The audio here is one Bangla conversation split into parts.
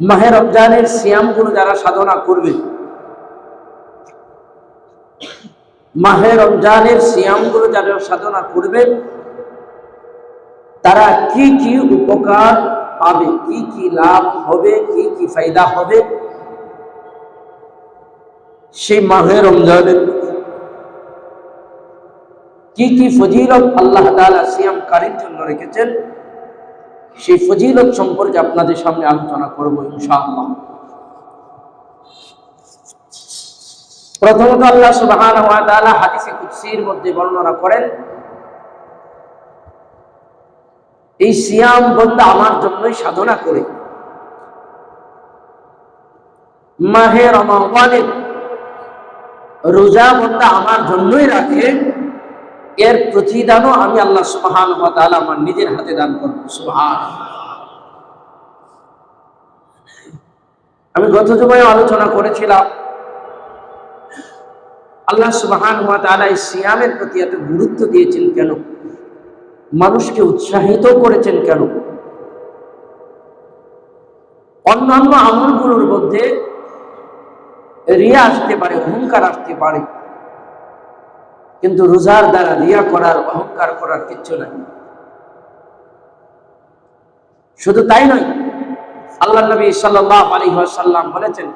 মাহে রমজানের সিয়ামগুলো যারা সাধনা করবে, মাহে রমজানের সিয়ামগুলো যারা সাধনা করবে, তারা কি কি উপকার পাবে, কি কি লাভ হবে, কি কি ফায়দা হবে, সেই মাহে রমজানের কি কি ফজিলত আল্লাহ তাআলা সিয়ামকারীর জন্য রেখেছেন সেই ফজিলত সম্পর্কে আপনাদের সামনে আলোচনা করব ইনশাআল্লাহ। প্রথমত আল্লাহ তাআলা হাদিসে কুদসির মধ্যে বর্ণনা করেন, এই সিয়াম বন্দা আমার জন্যই সাধনা করে। মাহে রমাওয়ানের রোজা বন্দা আমার জন্যই রাখে। এর প্রতিদানও আমি আল্লাহ সুবহান আমার নিজের হাতে দান করব সুবহান আমি গত জমায় আলোচনা করেছিলাম, আল্লাহ সুবহান ওয়া তাআলা এই সিয়ামের প্রতি এত গুরুত্ব দিয়েছেন কেন? মানুষকে উৎসাহিত করেছেন কেন? অন্যান্য আমলগুলোর মধ্যে রিয়া আসতে পারে অহংকার আসতে পারে। কিন্তু রোজার দ্বারা রিয়া করার, অহংকার করার কিচ্ছু নাই। শুধু তাই নয়, আল্লাহ নবী সাল্লাহ আলী সাল্লাম বলেছেন,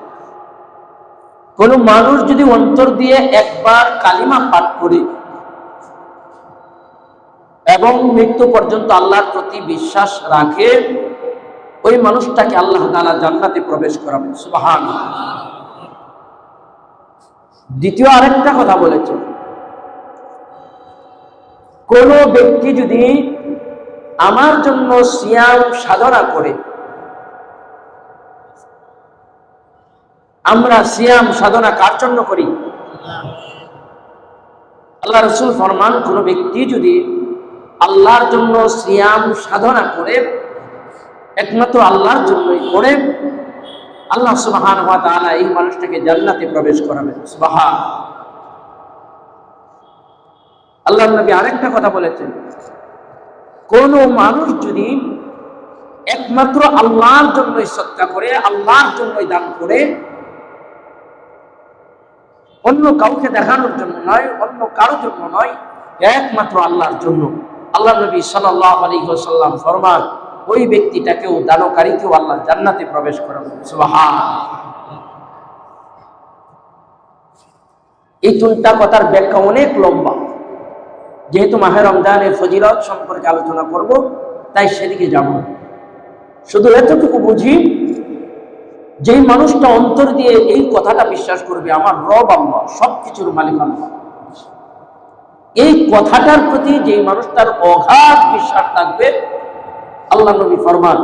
কোন মানুষ যদি অন্তর দিয়ে একবার কালিমা পাঠ করে এবং মৃত্যু পর্যন্ত আল্লাহর প্রতি বিশ্বাস রাখে, ওই মানুষটাকে আল্লাহ তালা জান্নাতে প্রবেশ করাবেন। সুবাহান দ্বিতীয় আরেকটা কথা বলেছেন। কোন ব্যক্তি যদি আমার জন্য সিয়াম সাধনা করে, আমরা সিয়াম সাধনা কার জন্য করি? আল্লাহ রসুল ফরমান, কোন ব্যক্তি যদি আল্লাহর জন্য সিয়াম সাধনা করে, একমাত্র আল্লাহর জন্যই করে, আল্লাহ সুবাহান হওয়া তাআলা এই মানুষটাকে জান্নাতে প্রবেশ করাবেন। সুবাহান। আল্লাহ নবী আরেকটা কথা বলেছেন। কোন মানুষ যদি একমাত্র আল্লাহর জন্যই সত্তা করে, আল্লাহর জন্যই দান করে, অন্য কাউকে দেখানোর জন্য নয়, অন্য কারোর জন্য নয় একমাত্র আল্লাহর জন্য। আল্লাহ নবী সাল্লাম ফরমান, ওই ব্যক্তিটাকেও, দানকারীকেও আল্লাহ জান্নাতে প্রবেশ করাবেন এই তিনটা কথার ব্যাখ্যা অনেক লম্বা। যেহেতু মাহের রমজানের ফজিলত সম্পর্কে আলোচনা করব, তাই সেদিকে যাব। শুধু এতটুকু বুঝি, যেই মানুষটা অন্তর দিয়ে এই কথাটা বিশ্বাস করবে, আমার রব আল্লাহ সব কিছুর মালিক আল্লাহ। এই কথাটার প্রতি যে মানুষটার অগাধ বিশ্বাস থাকবে, আল্লাহ নবী ফরমান,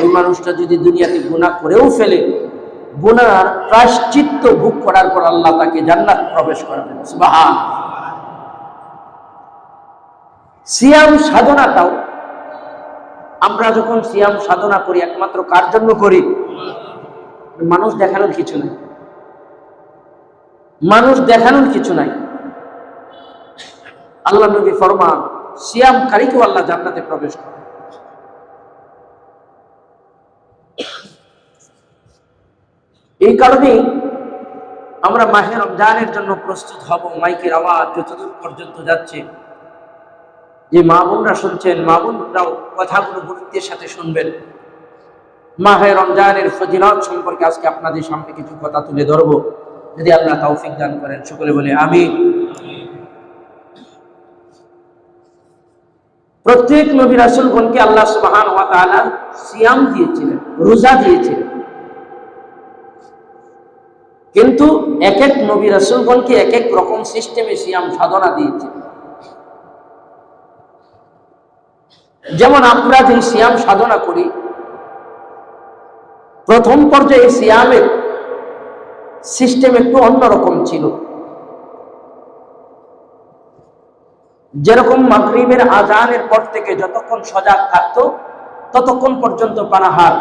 ওই মানুষটা যদি দুনিয়াতে গুণা করেও ফেলে, গুনার প্রায়শ্চিত্ত ভোগ করার পর আল্লাহ তাকে জান্নাত প্রবেশ করাবেন সুবহান। সিয়াম সাধনাটাও আমরা যখন সিয়াম সাধনা করি, একমাত্র কার জন্য করি? মানুষ দেখানোর কিছু নাই। মানুষ দেখানোর কিছু নাই। আল্লাহ নবী ফরমান, সিয়াম কারিকেও আল্লাহ জান্নাতে প্রবেশ করে? এই কারণেই আমরা মাহে রমজানের জন্য প্রস্তুত হব, মাইকের আওয়াজ যতদূর পর্যন্ত যাচ্ছে। যে মা বোনরা শুনছেন মা বোনরাও কথাগুলো গুরুত্বের সাথে শুনবেন। মাহে রমজানের ফজিলত সম্পর্কে আজকে আপনাদের সামনে কিছু কথা তুলে ধরব। যদি আল্লাহ তৌফিক দান করেন, সকলে বলে আমি প্রত্যেক নবী রাসুলগণকে আল্লাহ সুবাহান ওয়া তাআলা সিয়াম দিয়েছিলেন, রোজা দিয়েছিলেন। কিন্তু এক এক নবী রাসুলগণকে এক এক রকম সিস্টেমে সিয়াম সাধনা দিয়েছে যেমন আমরা যে সিয়াম সাধনা করি, প্রথম পর্যায়ে সিয়ামের সিস্টেম একটু অন্যরকম ছিল। যেরকম মাগরিবের আজানের পর থেকে যতক্ষণ সজাগ থাকতো, ততক্ষণ পর্যন্ত পানাহার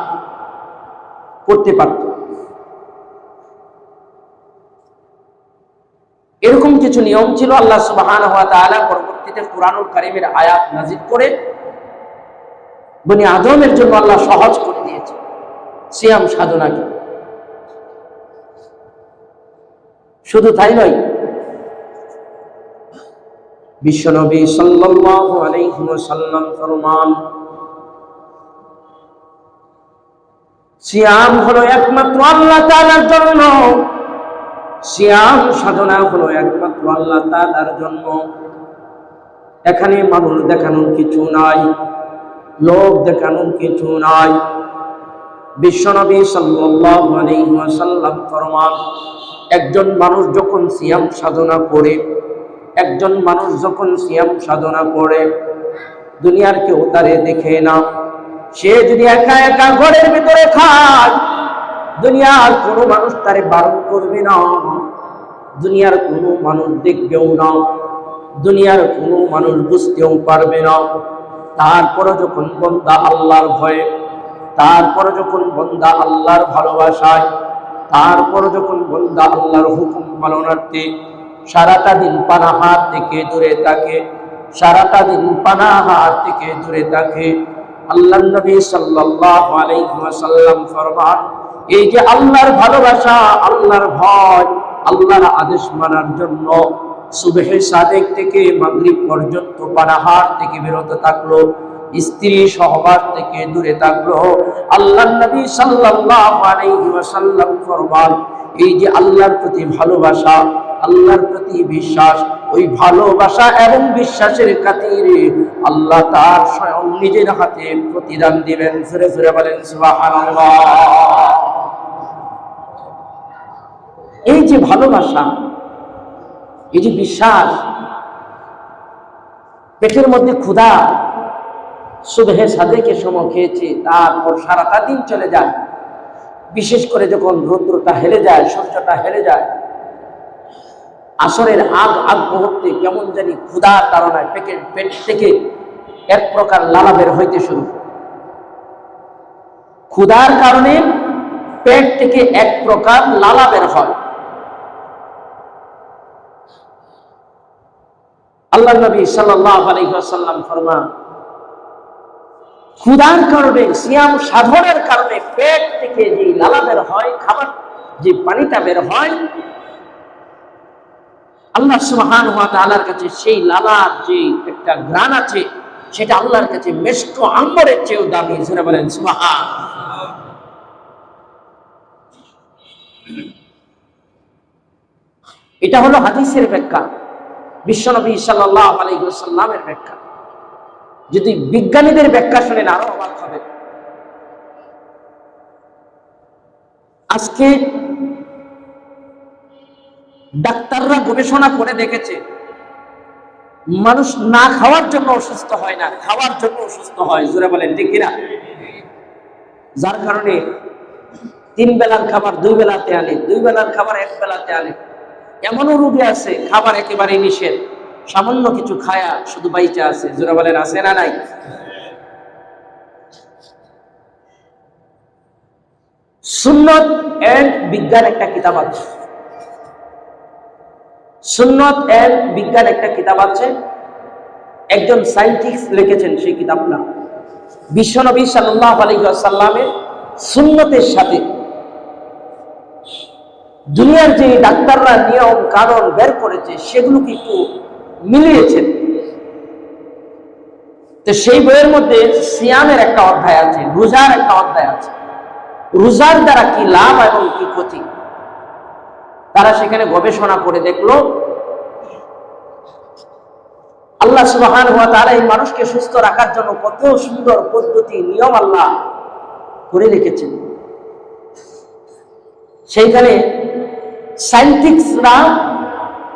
করতে পারত। এরকম কিছু নিয়ম ছিল, আল্লাহ তাআলা পরবর্তীতে কোরআনুল কারিমের আয়াত নাজির করে বনি আদমের জন্য আল্লাহ সহজ করে দিয়েছে। সিয়াম সাধনাকে। শুধু তাই নয়, বিশ্বনবী সাল্লাল্লাহু আলাইহি ওয়াসাল্লাম ফরমান, সিয়াম হলো একমাত্র আল্লাহ তাআলার জন্য। সিয়াম সাধনা হলো একমাত্র আল্লাহ তাআলার জন্য। এখানে মানুষ দেখানোর কিছু নাই। লোক দেখানোর কিছু নাই। বিশ্বনবী ওয়াসাল্লাম ফরমান, একজন মানুষ যখন সিয়াম সাধনা করে, একজন মানুষ যখন সিয়াম সাধনা করে, দুনিয়ার কেউ তারে দেখে না। সে যদি একা একা ঘরের ভিতরে খায়, দুনিয়ার কোনো মানুষ তারে বারণ করবে না। দুনিয়ার কোনো মানুষ দেখবেও না। দুনিয়ার কোনো মানুষ বুঝতেও পারবে না। তারপরে যখন বন্দা আল্লাহর ভয়ে, তারপরে যখন বন্দা আল্লাহর ভালোবাসায়, তারপরে যখন বন্দা আল্লাহর হুকুম পালনার্থে সারাটা দিন পানাহার থেকে দূরে থাকে, সারাটা দিন পানাহার থেকে দূরে থাকে আল্লাহ নবী সাল্লাল্লাহু আলাইহি ওয়াসাল্লাম ফরমান, এই যে আল্লাহর ভালোবাসা, আল্লাহর ভয়, আল্লাহর আদেশ মানার জন্য সুবহে সাদেক থেকে মাগরিব পর্যন্ত পানাহার থেকে বিরত থাকল, স্ত্রী সহবাস থেকে দূরে থাকল। আল্লাহ নবী সাল্লাল্লাহু এই যে আল্লাহর প্রতি ভালোবাসা, আল্লাহর প্রতি বিশ্বাস, ওই ভালোবাসা এবং বিশ্বাসের খাতিরে আল্লাহ তার স্বয়ং নিজের হাতে প্রতিদান দিবেন। ফিরে ফিরে বলেন এই যে ভালোবাসা এই যে বিশ্বাস, পেটের মধ্যে ক্ষুধা সুবহে সাদেকের সময় খেয়েছে, তারপর সারাটা দিন চলে যায়। বিশেষ করে যখন রৌদ্রটা হেরে যায় সূর্যটা হেরে যায়, আসরের আগ আগ মুহূর্তে কেমন জানি ক্ষুধার কারণে পেটের, পেট থেকে এক প্রকার লালা বের হইতে শুরু ক্ষুধার কারণে পেট থেকে এক প্রকার লালা বের হয়। আল্লাহ নবী ওয়াসাল্লাম ফরমান, ক্ষুধার কারণে, সিয়াম সাধনের কারণে পেট থেকে যে লালা বের হয়, খাবার, যে পানিটা বের হয়, আল্লাহ সুবহান ওয়া তাআলার কাছে সেই লালার যে একটা গ্রান আছে, সেটা আল্লাহর কাছে মেষ্ট আম্বরের চেয়েও দামি। জোরে বলেন, সুবহান। এটা হলো হাদিসের ব্যাখ্যা। বিশ্বনবী সাল্লাল্লাহু আলাইহি ওয়াসাল্লামের ব্যাখ্যা। যদি বিজ্ঞানীদের ব্যাখ্যা শুনেন আরও অবাক হবে। আজকে ডাক্তাররা গবেষণা করে দেখেছে, মানুষ না খাওয়ার জন্য অসুস্থ হয় না, খাওয়ার জন্য অসুস্থ হয়, জোরে বলেন, ঠিক কিনা? যার কারণে তিন বেলার খাবার, দুই বেলাতে আনে, দুই বেলার খাবার এক বেলাতে আনে। এমনও রোগী আছে, খাবার একেবারে নিষেধ। সামান্য কিছু খায়া শুধু বাইচা আছে। জোরে বলেন, আছে না নাই? সুন্নত এন্ড বিজ্ঞান একটা কিতাব আছে। সুন্নত এন্ড বিজ্ঞান একটা কিতাব আছে। একজন সায়েন্টিস্ট লিখেছেন সেই কিতাবটা। বিশ্বনবী সাল্লাহ আলহিহাসাল্লামের সুন্নতের সাথে দুনিয়ার যে ডাক্তাররা নিয়ম কারণ বের করেছে, সেগুলোকে একটু মিলিয়েছেন। তো সেই বইয়ের মধ্যে সিয়ামের একটা অধ্যায় আছে, রোজার একটা অধ্যায় আছে। রোজার দ্বারা কি লাভ এবং কি ক্ষতি? তারা সেখানে গবেষণা করে দেখল, আল্লাহ সুবাহান হওয়া তারা এই মানুষকে সুস্থ রাখার জন্য কত সুন্দর পদ্ধতি, নিয়ম আল্লাহ করে রেখেছেন। সেইখানে সায়েন্টিস্টরা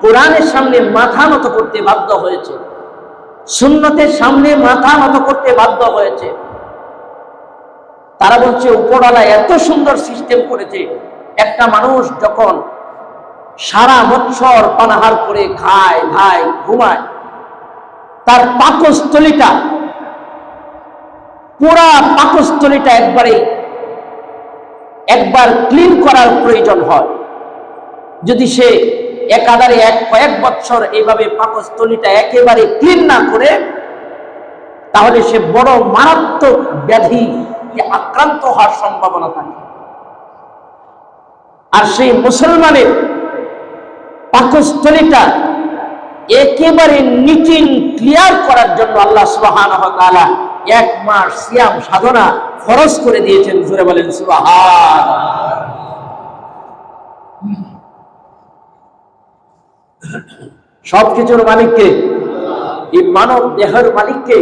কোরআনের সামনে মাথা নত করতে বাধ্য হয়েছে। সুন্নতের সামনে মাথা নত করতে বাধ্য হয়েছে। তারা বলছে, উপরওয়ালা এত সুন্দর সিস্টেম করেছে, একটা মানুষ যখন সারা বছর পানাহার করে খায় খায় ঘুমায়, তার পাকস্থলিটা, পুরা পাকস্থলিটা একবারে, একবার ক্লিন করার প্রয়োজন হয়। যদি সে একাধারে এক কয়েক বছর এইভাবে পাকস্থলিটা একেবারে ক্লিন না করে, তাহলে সে বড় মারাত্মক ব্যাধি আক্রান্ত হওয়ার সম্ভাবনা থাকে। আর সেই মুসলমানের পাকস্থলীটা একেবারে নিচিন ক্লিয়ার করার জন্য আল্লাহ সুবাহান এক মাস সিয়াম সাধনা খরচ করে দিয়েছেন। জুড়ে বলেন সুবাহান সবকিছুর মালিককে, এই মানব দেহের মালিককে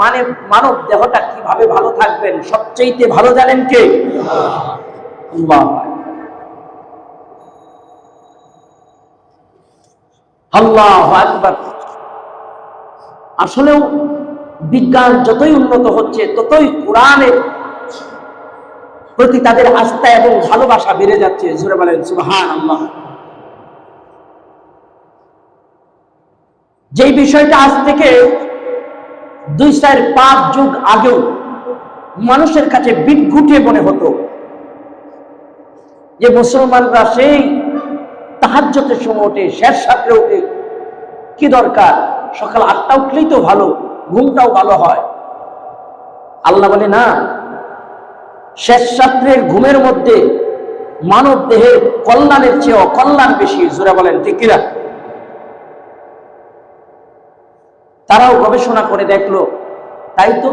মানে মানব দেহটা কীভাবে ভালো থাকবেন সবচেয়ে ভালো জানেন কে? আসলেও বিজ্ঞান যতই উন্নত হচ্ছে, ততই কোরআনের প্রতি তাদের আস্থা এবং ভালোবাসা বেড়ে যাচ্ছে। জুড়ে বলেন সুবহান আল্লাহ যেই বিষয়টা আজ থেকে দুই চার পাঁচ যুগ আগেও মানুষের কাছে বিঘুটে মনে হতো যে মুসলমানরা সেই তাহাজ্যতের সময় ওঠে শেষ সাথে ওঠে কি দরকার? সকাল আটটা উঠলেই তো ভালো, ঘুমটাও ভালো হয়। আল্লাহ বলে, না, শেষ রাত্রের ঘুমের মধ্যে মানব দেহের কল্যাণের চেয়ে অকল্যাণ বেশি। জোরে বলেন, ঠিক কিনা? তারাও গবেষণা করে দেখল, তাই তো?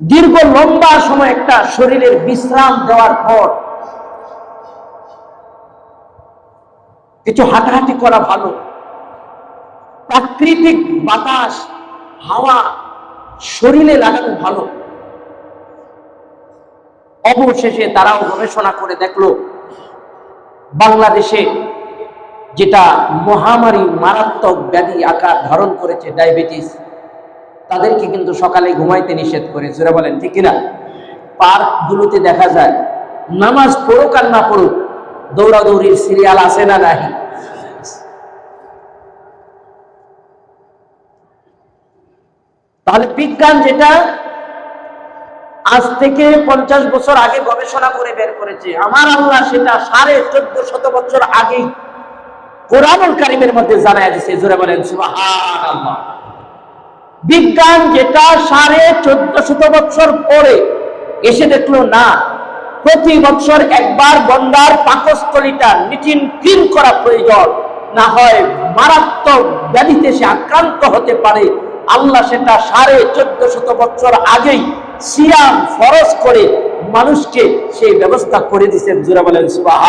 দীর্ঘ লম্বা সময় একটা শরীরের বিশ্রাম দেওয়ার পর কিছু হাঁটাহাঁটি করা ভালো। প্রাকৃতিক বাতাস, হাওয়া শরীরে লাগানো ভালো। অবশেষে তারাও গবেষণা করে দেখল, বাংলাদেশে যেটা মহামারী মারাত্মক ব্যাধি আকার ধারণ করেছে, ডায়াবেটিস, তাদেরকে কিন্তু সকালে ঘুমাইতে নিষেধ করে, জোরে বলেন, ঠিক কিনা? পার্কগুলোতে দেখা যায়, নামাজ পড়ুক আর না পড়ুক, দৌড়াদৌড়ির সিরিয়াল আছে না নাহি তাহলে বিজ্ঞান যেটা, আজ থেকে পঞ্চাশ বছর আগে গবেষণা করে বের করেছে, আমার আল্লাহ সেটা সাড়ে চোদ্দ শত বছর আগেই কোরআনুল কারিমের মধ্যে জানায় দিছে, জোরে বলেন বিজ্ঞান যেটা সাড়ে চোদ্দ শত বছর পরে এসে দেখল, না, প্রতি বছর একবার গন্ডার পাকস্থলীটা নিটিন ক্লিন করা প্রয়োজন। না হয় মারাত্মক ব্যাধিতে সে আক্রান্ত হতে পারে। আল্লাহ সেটা সাড়ে চোদ্দ শত বছর আগেই সিয়াম ফরজ করে মানুষকে সেই ব্যবস্থা করে দিচ্ছেন জোরা বলেন সুবাহ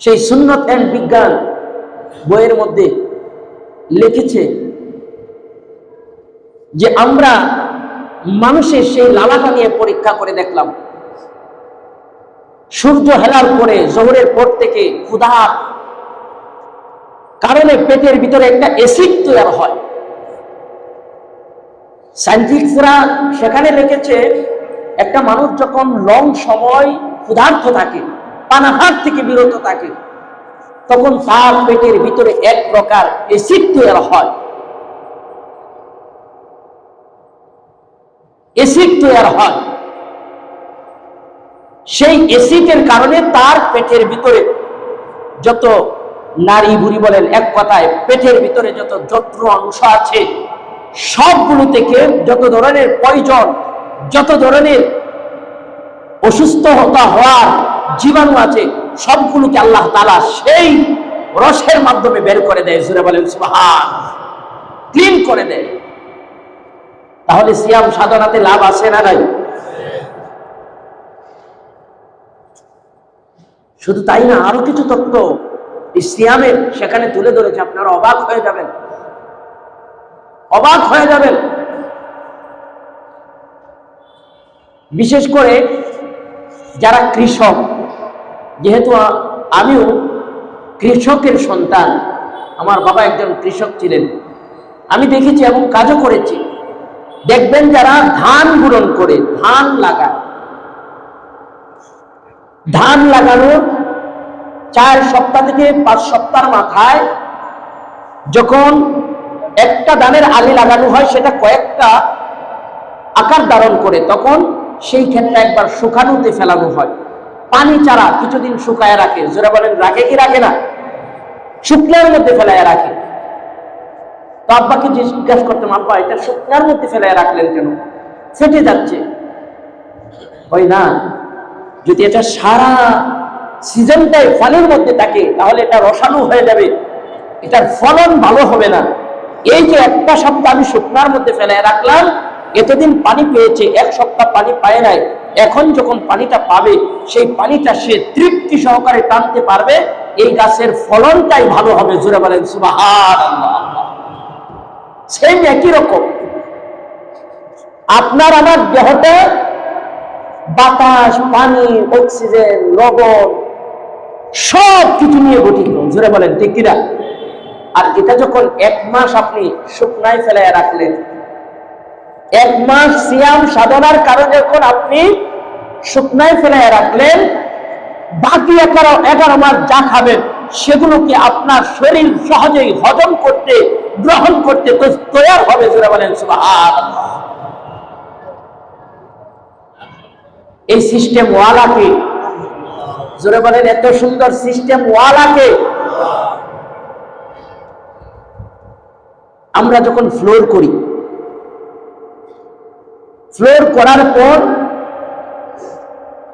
সেই সুন্নত অ্যান্ড বিজ্ঞান বইয়ের মধ্যে লিখেছে যে আমরা মানুষের সেই লালাটা নিয়ে পরীক্ষা করে দেখলাম। সূর্য হেলার পরে, জোহরের পর থেকে ক্ষুধার কারণে পেটের ভিতরে একটা এসিড তৈরি হয়। সায়েন্টিস্টরা সেখানে লিখেছে, একটা মানুষ যখন লং সময় ক্ষুধার্থ থাকে পানাহার থেকে বিরত থাকে। তখন তার পেটের ভিতরে এক প্রকার এসিড তৈরি হয়। এসিড তৈরি হয়। সেই এসিডের কারণে তার পেটের ভিতরে যত নারী বুড়ি বলেন, এক কথায় পেটের ভিতরে যত যত্র অংশ আছে, সবগুলো থেকে যত ধরনের প্রয়োজন যত ধরনের অসুস্থতা হওয়ার জীবাণু আছে, সবগুলোকে আল্লাহ তালা সেই রসের মাধ্যমে বের করে দেয়। সুরে বলেন সুহান ক্লিন করে দেয়। তাহলে সিয়াম সাধনাতে লাভ আছে না নাই? শুধু তাই না, আরও কিছু তত্ত্ব সিয়ামের সেখানে তুলে ধরেছে। আপনারা অবাক হয়ে যাবেন। অবাক হয়ে যাবেন। বিশেষ করে যারা কৃষক যেহেতু আমিও কৃষকের সন্তান, আমার বাবা একজন কৃষক ছিলেন, আমি দেখেছি এবং কাজও করেছি। দেখবেন যারা ধান গুরন করে, ধান লাগায়। ধান লাগানোর চার সপ্তাহ থেকে পাঁচ সপ্তাহের মাথায় যখন একটা ধানের আলি লাগানো হয়, সেটা কয়েকটা আকার ধারণ করে, তখন সেই ক্ষেত্রে একবার শুকানোতে ফেলানো হয়। পানি চারা কিছুদিন শুকায় রাখে। জোরে বলেন, রাখে কি রাখে না? শুকনার মধ্যে ফেলায় রাখে। তো আব্বাকে জিজ্ঞাসা করতাম আব্বা, এটা শুকনার মধ্যে ফেলে রাখলেন কেন? ফেটে যাচ্ছে। হয় না। যদি এটা সারা সিজনটাই ফলের মধ্যে থাকে, তাহলে এটা রসালো হয়ে যাবে। এটার ফলন ভালো হবে না। এই যে একটা সপ্তাহ আমি শুকনার মধ্যে ফেলে রাখলাম, এতদিন পানি পেয়েছে, এক সপ্তাহ পানি পায় নাই এখন যখন পানিটা পাবে, সেই পানিটা সে তৃপ্তি সহকারে টানতে পারবে, এই গাছের ফলনটাই ভালো হবে, জোরে বলেন সেই একই রকম। আপনার আমার দেহটা বাতাস, পানি অক্সিজেন লবণ, সব কিছু নিয়ে গঠিত, জোরে বলেন, ঠিক কিনা? আর এটা যখন এক মাস আপনি শুকনায় ফেলায় রাখলেন এক মাস সিয়াম সাধনার কারণে যখন আপনি শুকনায় ফেলায় রাখলেন, বাকি এগারো এগারো মাস যা খাবেন, সেগুলোকে আপনার শরীর সহজেই হজম করতে, গ্রহণ করতে তৈরি হবে, জোরে বলেন এই সিস্টেম ওয়ালাকে জোরে বলেন, এত সুন্দর সিস্টেম ওয়ালাকে আমরা যখন ফ্লোর করি ফ্লোর করার পর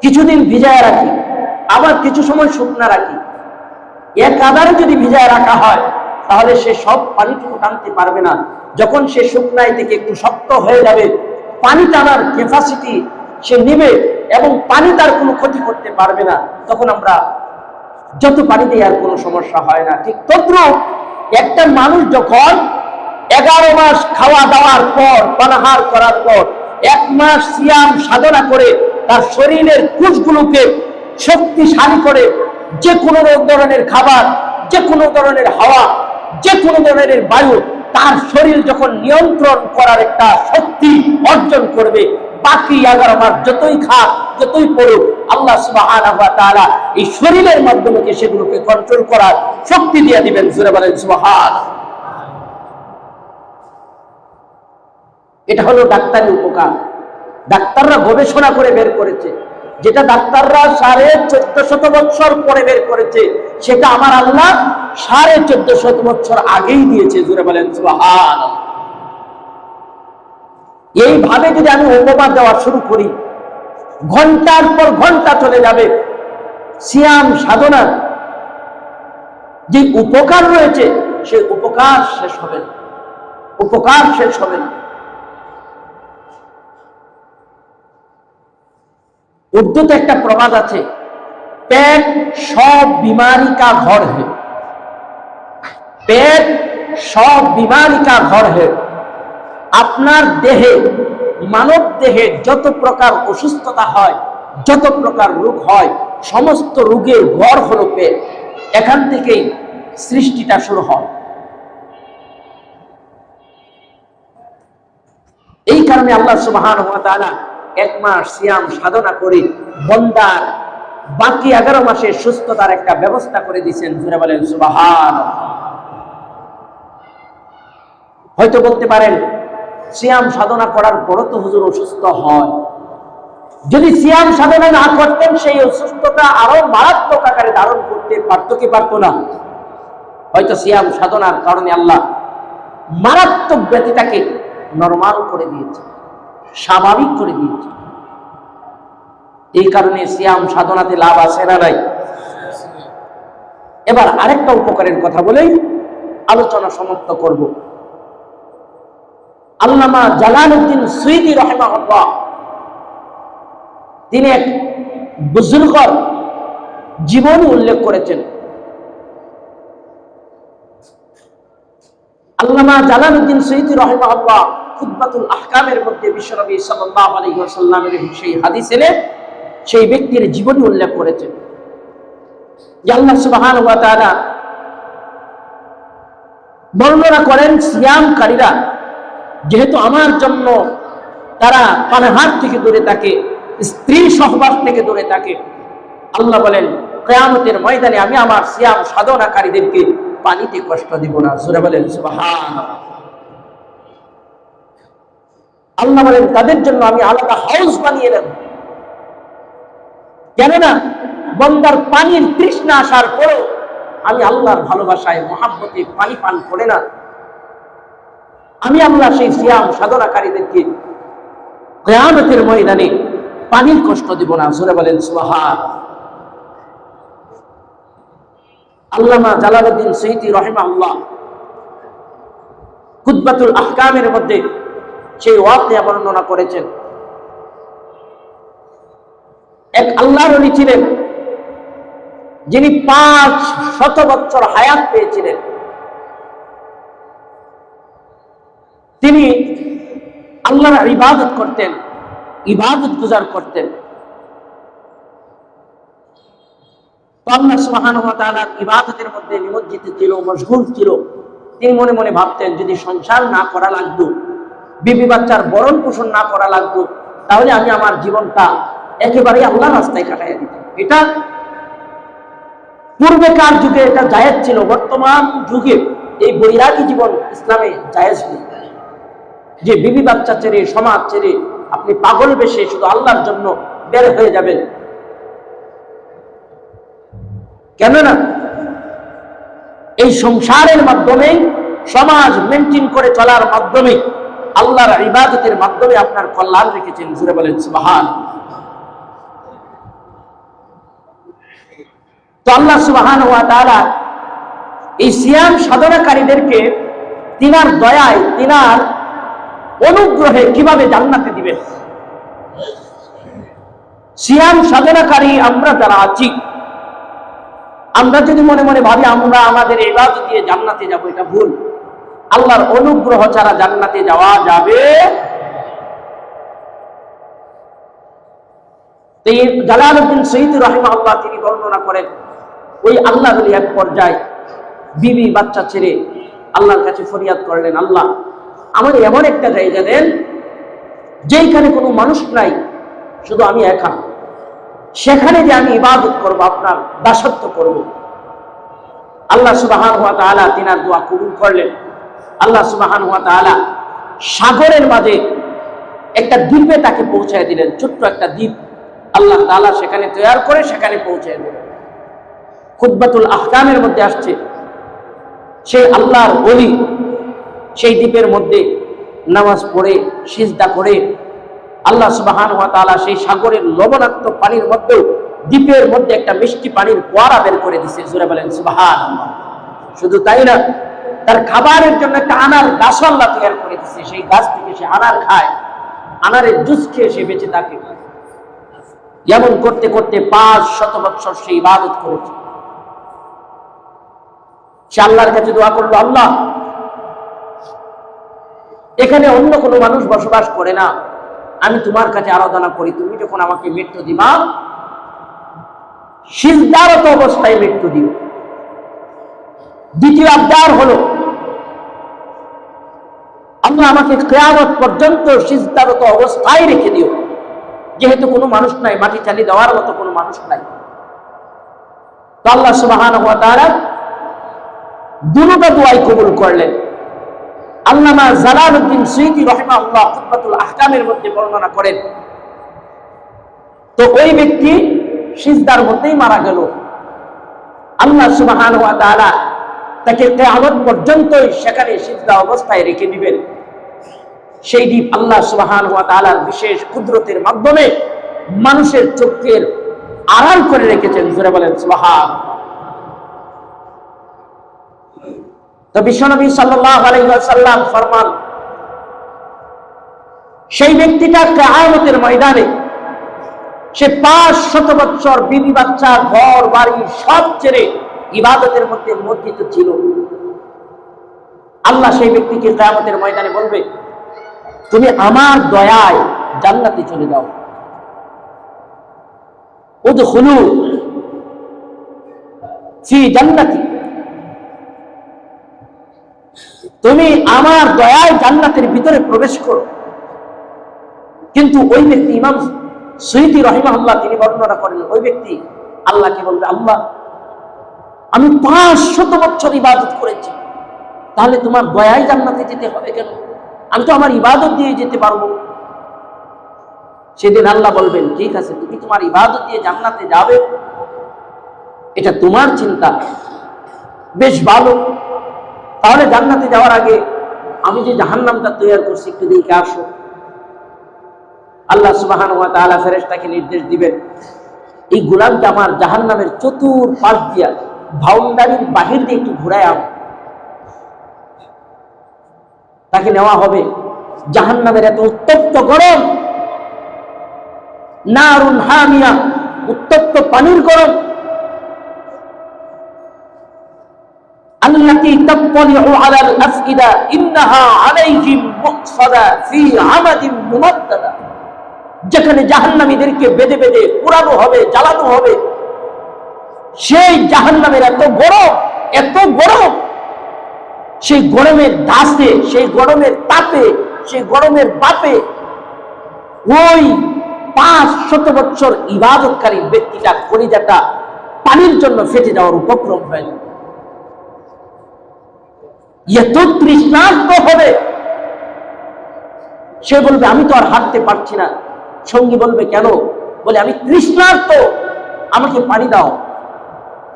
কিছুদিন ভিজায় রাখি, আবার কিছু সময় শুকনা রাখি। এক আধারে যদি ভিজায় রাখা হয়, তাহলে সে সব পানিটুকু টানতে পারবে না। যখন সে শুকনায় থেকে একটু শক্ত হয়ে যাবে পানি টানার ক্যাপাসিটি সে নিবে এবং পানি তার কোনো ক্ষতি করতে পারবে না। তখন আমরা যত পানি দিয়ে আর কোনো সমস্যা হয় না। ঠিক তদ্রুপ একটা মানুষ যখন এগারো মাস খাওয়া দাওয়ার পর, পানাহার করার পর এক মাস সিয়াম সাধনা করে তার শরীরের কুশগুলোকে শক্তিশালী করে যে কোনো ধরনের খাবার, যে কোনো ধরনের হাওয়া, যে কোনো ধরনের বায়ু তার শরীর যখন নিয়ন্ত্রণ করার একটা শক্তি অর্জন করবে, বাকি এগারো মাস যতই খাক যতই পড়ুক, আল্লাহ ওয়া এই শরীরের মাধ্যমে সেগুলোকে কন্ট্রোল করার শক্তি দিয়ে দিবেন। সুরে বলেন সুবহান এটা হলো ডাক্তারি উপকার। ডাক্তাররা গবেষণা করে বের করেছে। যেটা ডাক্তাররা সাড়ে চোদ্দ শত বছর পরে বের করেছে, সেটা আমার আল্লাহ সাড়ে চোদ্দ শত বছর আগেই দিয়েছে জুড়ে বলেন এইভাবে যদি আমি উপবাদ দেওয়া শুরু করি, ঘণ্টার পর ঘণ্টা চলে যাবে। সিয়াম সাধনা, যে উপকার রয়েছে, সে উপকার শেষ হবে উপকার শেষ হবে না। উর্দুতে একটা প্রবাদ আছে, পেট সব বিমারি কা ঘর হে। পেট সব বিমারি কা ঘর হে। আপনার দেহে, মানব দেহে যত প্রকার অসুস্থতা হয়, যত প্রকার রোগ হয়, সমস্ত রোগের ঘর হলো পেট। এখান থেকেই সৃষ্টিটা শুরু হয়। এই কারণে আল্লাহ সুবহান এক মাস সিয়াম সাধনা করে, বন্দার বাকি এগারো মাসের সুস্থতার একটা ব্যবস্থা করে দিচ্ছেন জুড়ে বলেন সুবাহান হয়তো বলতে পারেন, সিয়াম সাধনা করার পরও তো হুজুর অসুস্থ হয়। যদি সিয়াম সাধনা না করতেন, সেই অসুস্থতা আরও মারাত্মক আকারে ধারণ করতে পারত কি পারত না? হয়তো সিয়াম সাধনার কারণে আল্লাহ মারাত্মক ব্যতিটাকে নর্মাল করে দিয়েছে স্বাভাবিক করে দিয়েছে। এই কারণে সিয়াম সাধনাতে লাভ আছে না নাই? এবার আরেকটা উপকারের কথা বলেই আলোচনা সমাপ্ত করব। আল্লামা জালালউদ্দিন সুইদি রহমাহুল্লাহ, তিনি এক বুজুর্গর জীবন উল্লেখ করেছেন। আল্লামা জালালউদ্দিন সৈয়দ রহমাহুল্লাহ খুতবাতুল আহকামের মধ্যে বিশ্বনবী সেই হাদিস এনে সেই ব্যক্তির জীবনী উল্লেখ করেছেন। ওয়া তাআলা বর্ণনা করেন সিয়ামকারীরা যেহেতু আমার জন্য তারা পানাহার থেকে দূরে থাকে, স্ত্রী সহবাস থেকে দূরে থাকে, আল্লাহ বলেন, কেয়ামতের ময়দানে আমি আমার সিয়াম সাধনাকারীদেরকে পানিতে কষ্ট দিব না। সুরে বলেন সুবহান আল্লাহ বলেন, তাদের জন্য আমি আলাদা হাউস বানিয়ে দেব। কেননা, বন্দার পানির তৃষ্ণা আসার পরেও আমি আল্লাহর ভালোবাসায় মহাব্বতে পানি পান করে না। আমি আল্লাহ সেই সিয়াম সাধনাকারীদেরকে কেয়ামতের ময়দানে পানির কষ্ট দিব না। জোরে বলেন সুহার আল্লামা জালালউদ্দিন সৈতি রহিমা আল্লাহ কুদবাতুল আহকামের মধ্যে সেই ওয়াকিয়া বর্ণনা করেছেন। এক আল্লাহর অলি ছিলেন, যিনি পাঁচ শত বছর হায়াত পেয়েছিলেন। তিনি আল্লাহর ইবাদত করতেন, ইবাদত গুজার করতেন। আল্লাহ ইবাদতের মধ্যে নিমজ্জিত ছিল, মশগুল ছিল। তিনি মনে মনে ভাবতেন, যদি সংসার না করা লাগতো বিবি বাচ্চার বরণ পোষণ না করা লাগতো, তাহলে আমি আমার জীবনটা একেবারে আল্লাহ রাস্তায় কাটাইয়া দিতাম। এটা পূর্বেকার যুগে এটা জায়েজ ছিল, বর্তমান যুগে এই বৈরাগী জীবন ইসলামে জায়েজ নেই। যে বিবি বাচ্চা ছেড়ে, সমাজ ছেড়ে আপনি পাগল বেশে শুধু আল্লাহর জন্য বের হয়ে যাবেন। কেননা এই সংসারের মাধ্যমে, সমাজ মেনটেন করে চলার মাধ্যমে আল্লাহর ইবাদতের মাধ্যমে আপনার কল্যাণ রেখেছেন। জুড়ে বলেন, সুবাহান। তো আল্লাহ সুবাহান ওয়া তাআলা এই সিয়াম সাধনাকারীদেরকে তিনার দয়ায়, তিনার অনুগ্রহে কীভাবে জান্নাতে দিবেন? সিয়াম সাধনাকারী আমরা যারা আছি, আমরা যদি মনে মনে ভাবি, আমরা আমাদের ইবাদত দিয়ে জান্নাতে যাব, এটা ভুল। আল্লাহর অনুগ্রহ ছাড়া জান্নাতে যাওয়া যাবে। জালালউদ্দিন শহীদ রহিমা আল্লাহ তিনি বর্ণনা করেন, ওই এক পর্যায়ে বিবি, বাচ্চা ছেড়ে আল্লাহর কাছে ফরিয়াদ করলেন, আল্লাহ আমাদের এমন একটা জায়গা দেন যেখানে কোনো মানুষ নাই, শুধু আমি একা। সেখানে যে আমি ইবাদত করব, আপনার দাসত্ব করব। আল্লাহ তাআলা তিনার দোয়া কবুল করলেন। আল্লাহ সুবাহান সাগরের মাঝে একটা দ্বীপে তাকে পৌঁছায় দিলেন, ছোট্ট একটা দ্বীপ। আল্লাহ তালা সেখানে তৈরি করে সেখানে পৌঁছায় দিলেন। খুদ্বাতুল আহকামের মধ্যে আসছে। সেই আল্লাহর অলি সেই দ্বীপের মধ্যে নামাজ পড়ে, সিজদা করে। আল্লাহ সুবাহান ওয়া তাআলা সেই সাগরের লবণাক্ত পানির মধ্যেও দ্বীপের মধ্যে একটা মিষ্টি পানির পোয়ারা বের করে দিছে। জুড়ে বলেন সুবাহান শুধু তাই না তার খাবারের জন্য একটা আনার গাছ আল্লাহ তৈরি করে দিছে। সেই গাছ থেকে সে আনার খায়, আনারের জুস খেয়ে সে বেঁচে থাকে। এমন করতে করতে পাঁচ শত বৎসর সে ইবাদত করেছে। সে আল্লাহর কাছে দোয়া করল, আল্লাহ, এখানে অন্য কোনো মানুষ বসবাস করে না। আমি তোমার কাছে আরাধনা করি। তুমি যখন আমাকে মৃত্যু দিবা, সিজদারত অবস্থায় মৃত্যু দিও। দ্বিতীয় আবদার হলো, আল্লাহ আমাকে কেয়ামত পর্যন্ত সিজদারত অবস্থায় রেখে দিও। যেহেতু কোনো মানুষ নাই, মাটি চালি দেওয়ার মতো কোনো মানুষ নাই। তো আল্লাহ সুবাহান হওয়া তারা দুটা দোয়াই কবুল করলেন। আল্লামা জালালউদ্দিন সুইদি রহমা আল্লাহ খুতবাতুল আহকামের মধ্যে বর্ণনা করেন, তো ওই ব্যক্তি সিজদার মধ্যেই মারা গেল। আল্লাহ সুবহান ওয়া তাআলা তাকে কিয়ামত পর্যন্তই সেখানে সিজদা অবস্থায় রেখে দিবেন। সেই দ্বীপ আল্লাহ সুবহান ওয়া তাআলার বিশেষ কুদরতের মাধ্যমে মানুষের চোখের আড়াল করে রেখেছেন। জোরে বলেন সুবহান তো বিশ্বনবী আলাইহি ফরমান, সেই ব্যক্তিটা কিয়ামতের ময়দানে সে পাঁচ শত বছর বিবি বাচ্চা, ঘর, বাড়ি সব ছেড়ে ইবাদতের মধ্যে মজ্জিত ছিল। আল্লাহ সেই ব্যক্তিকে কিয়ামতের ময়দানে বলবে, তুমি আমার দয়ায় জান্নাতে চলে যাও। উদখুলু ফি জান্নাতি। তুমি আমার দয়ায় জান্নাতের ভিতরে প্রবেশ করো। কিন্তু ওই ব্যক্তি ইমাম সুইদি রহিমাহুল্লাহ তিনি বর্ণনা করেন, ওই ব্যক্তি আল্লাহকে বলবে, আল্লাহ আমি পাঁচ শত বছর ইবাদত করেছি। তাহলে তোমার দয়ায় জান্নাতে যেতে হবে কেন? আমি তো আমার ইবাদত দিয়ে যেতে পারব। সেদিন আল্লাহ বলবেন, ঠিক আছে, তুমি তোমার ইবাদত দিয়ে জান্নাতে যাবে। এটা তোমার চিন্তা। বেশ ভালো। তাহলে জান্নাতে যাওয়ার আগে আমি যে জাহান্নামটা তৈরি করছি, একটু দিকে আসো। আল্লাহ সুবাহান ফেরেশতাকে নির্দেশ দিবেন, এই গোলামটা আমার জাহান্নামের চতুর পাশ দিয়া বাউন্ডারির বাহির দিয়ে একটু ঘুরায় আনো। তাকে নেওয়া হবে। জাহান নামের এত উত্তপ্ত গরম, নারুন হামিয়া, উত্তপ্ত পানির গরম। যেখানে জাহান্নামীদেরকে বেঁধে বেঁধে পুরানো হবে, জ্বালানো হবে। সেই জাহান্নামের এত গরম এত গরম। সেই গরমের দাসে, সেই গরমের তাপে সেই গরমের বাপে ওই পাঁচ শত বছর ইবাদতকারী ব্যক্তিটা কলিজাটা পানির জন্য ফেটে যাওয়ার উপক্রম হয়ে এত তৃষ্ণার্ত হবে। সে বলবে, আমি তো আর হাঁটতে পারছি না। সঙ্গী বলবে, কেন? বলে, আমি তৃষ্ণার্ত। আমাকে পানি দাও।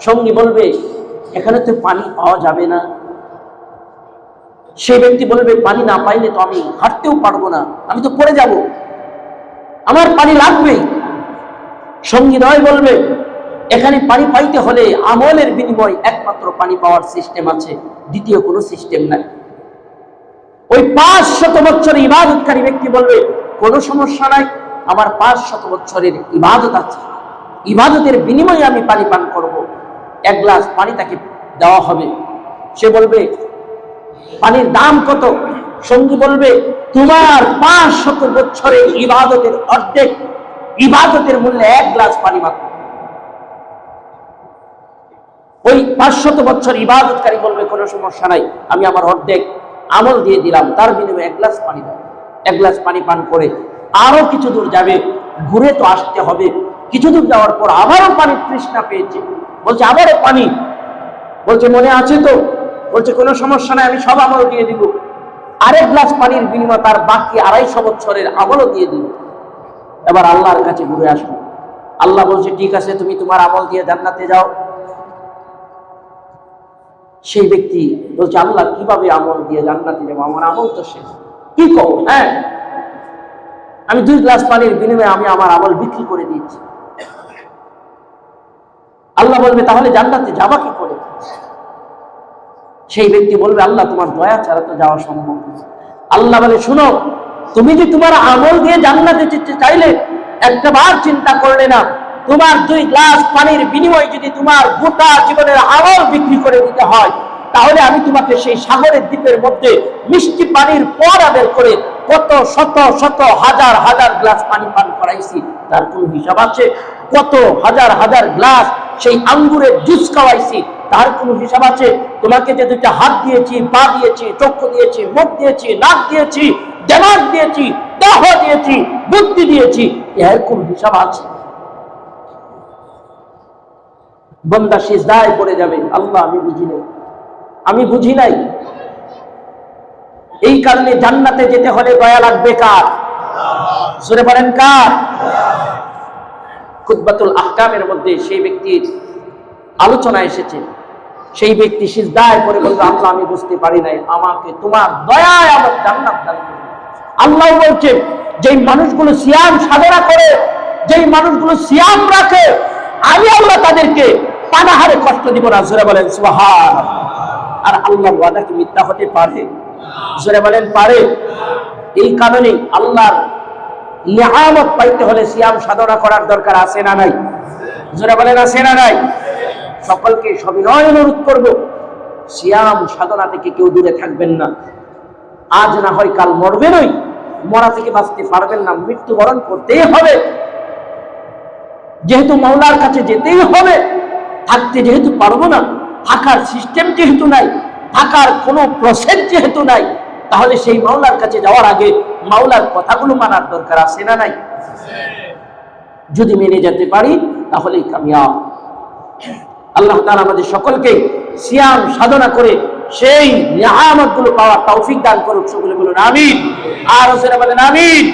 সঙ্গী বলবে, এখানে তো পানি পাওয়া যাবে না। সে ব্যক্তি বলবে, পানি না পাইলে তো আমি হাঁটতেও পারব না, আমি তো পড়ে যাব। আমার পানি লাগবেই সঙ্গী নয় বলবে, এখানে পানি পাইতে হলে আমলের বিনিময় একমাত্র পানি পাওয়ার সিস্টেম আছে, দ্বিতীয় কোনো সিস্টেম নাই। ওই পাঁচ শত বছরের ইবাদতকারী ব্যক্তি বলবে, কোনো সমস্যা নাই, আমার পাঁচ শত বছরের ইবাদত আছে। ইবাদতের বিনিময়ে আমি পানি পান করব। এক গ্লাস পানি তাকে দেওয়া হবে। সে বলবে, পানির দাম কত? সঙ্গী বলবে, তোমার পাঁচ শত বছরের ইবাদতের অর্ধেক, ইবাদতের মূল্যে এক গ্লাস পানি মাত্র। ওই পাঁচশত বছর ইবাদতকারী বলবে, কোনো সমস্যা নাই, আমি আমার অর্ধেক আমল দিয়ে দিলাম, তার বিনিময়ে এক গ্লাস পানি দাও। এক গ্লাস পানি পান করে আরও কিছু দূর যাবে, ঘুরে তো আসতে হবে। কিছু দূর যাওয়ার পর আবারও পানির তৃষ্ণা পেয়েছে। বলছে আবারও পানি। বলছে, মনে আছে তো? বলছে, কোনো সমস্যা নাই, আমি সব আমল দিয়ে দিব। আরেক গ্লাস পানির বিনিময়ে তার বাকি আড়াইশো বছরের আমলও দিয়ে দিব এবার আল্লাহর কাছে ঘুরে আসব আল্লাহ বলছে, ঠিক আছে, তুমি তোমার আমল দিয়ে জান্নাতে যাও। সেই ব্যক্তি বলছে, আল্লাহ, কীভাবে আমল দিয়ে জান্নাতে যাব? আমার আমল তো শেষ। কি কও? হ্যাঁ আমি দুই গ্লাস পানির বিনিময়ে আমি আমার আমল বিক্রি করে দিয়েছি। আল্লাহ বলবে, তাহলে জান্নাতে যাবা কি করে? সেই ব্যক্তি বলবে, আল্লাহ, তোমার দয়া ছাড়া তো যাওয়া সম্ভব আল্লাহ বলে, শুনো, তুমি যে তোমার আমল দিয়ে জান্নাতে যেতে চাইলে একটা বার চিন্তা করলে না, তোমার দুই গ্লাস পানির বিনিময়ে যদি তোমার গোটা জীবনের আমল বিক্রি করে দিতে হয়, তাহলে আমি তোমাকে সেই সাগরের দ্বীপের মধ্যে মিষ্টি পানির পর আদের করে কত শত শত হাজার হাজার গ্লাস পানি পান করাইছি। তার কোন হিসাব আছে? কত হাজার হাজার গ্লাস সেই আঙ্গুরের জুস খাওয়াইছি, তার কোনো হিসাব আছে? তোমাকে যে দুইটা হাত দিয়েছি, পা দিয়েছি, চক্ষু দিয়েছি, মুখ দিয়েছি, নাক দিয়েছি দেমাগ দিয়েছি, দেহ দিয়েছি, বুদ্ধি দিয়েছি, এর কোন হিসাব আছে? বন্দা সিজদায় পড়ে যাবে। আল্লাহ, আমি বুঝি নাই। আমি বুঝি নাই। এই কারণে জান্নাতে যেতে হলে দয়া লাগবে কার? জোরে বলেন কার? খুতবাতুল আহকামের মধ্যে সেই ব্যক্তির আলোচনা এসেছে। সেই ব্যক্তি সিজদায় করে বলবে আল্লাহ, আমি বুঝতে পারি নাই। আমাকে তোমার দয়ায় আমার জান্নাত দান করুন আল্লাহ বলছে, যেই মানুষগুলো সিয়াম সাধনা করে, যেই মানুষগুলো সিয়াম রাখে, আমি আল্লাহ তাদেরকে পানাহারে কষ্ট দিব না। জোরে বলেন সুবহান আর আল্লাহর ওয়াদা কি মিথ্যা হতে পারে? জোরে বলেন, পারে। এই কারণে আল্লাহর নিয়ামত পাইতে হলে সিয়াম সাধনা করার দরকার আছে না নাই? জোরে বলেন, আছে না নাই? সকলকে সবিনয় অনুরোধ করব, সিয়াম সাধনা থেকে কেউ দূরে থাকবেন না। আজ না হয় কাল মরবেনই মরা থেকে বাঁচতে পারবেন না, মৃত্যুবরণ করতেই হবে। যেহেতু মাওলার কাছে যেতেই হবে, থাকতে যেহেতু পারব না, থাকার সিস্টেম যেহেতু নাই, থাকার কোনো প্রসেস যেহেতু নাই তাহলে সেই মাওলার কাছে যাওয়ার আগে মাওলার কথাগুলো মানার দরকার আছে না নাই? যদি মেনে যেতে পারি, তাহলেই কামিয়াব। আল্লাহ তাআলা আমাদের সকলকে সিয়াম সাধনা করে সেই নিয়ামতগুলো পাওয়ার তৌফিক দান করুক, সকলে বলুন, আমিন। আর হোসেন বলেন, আমিন।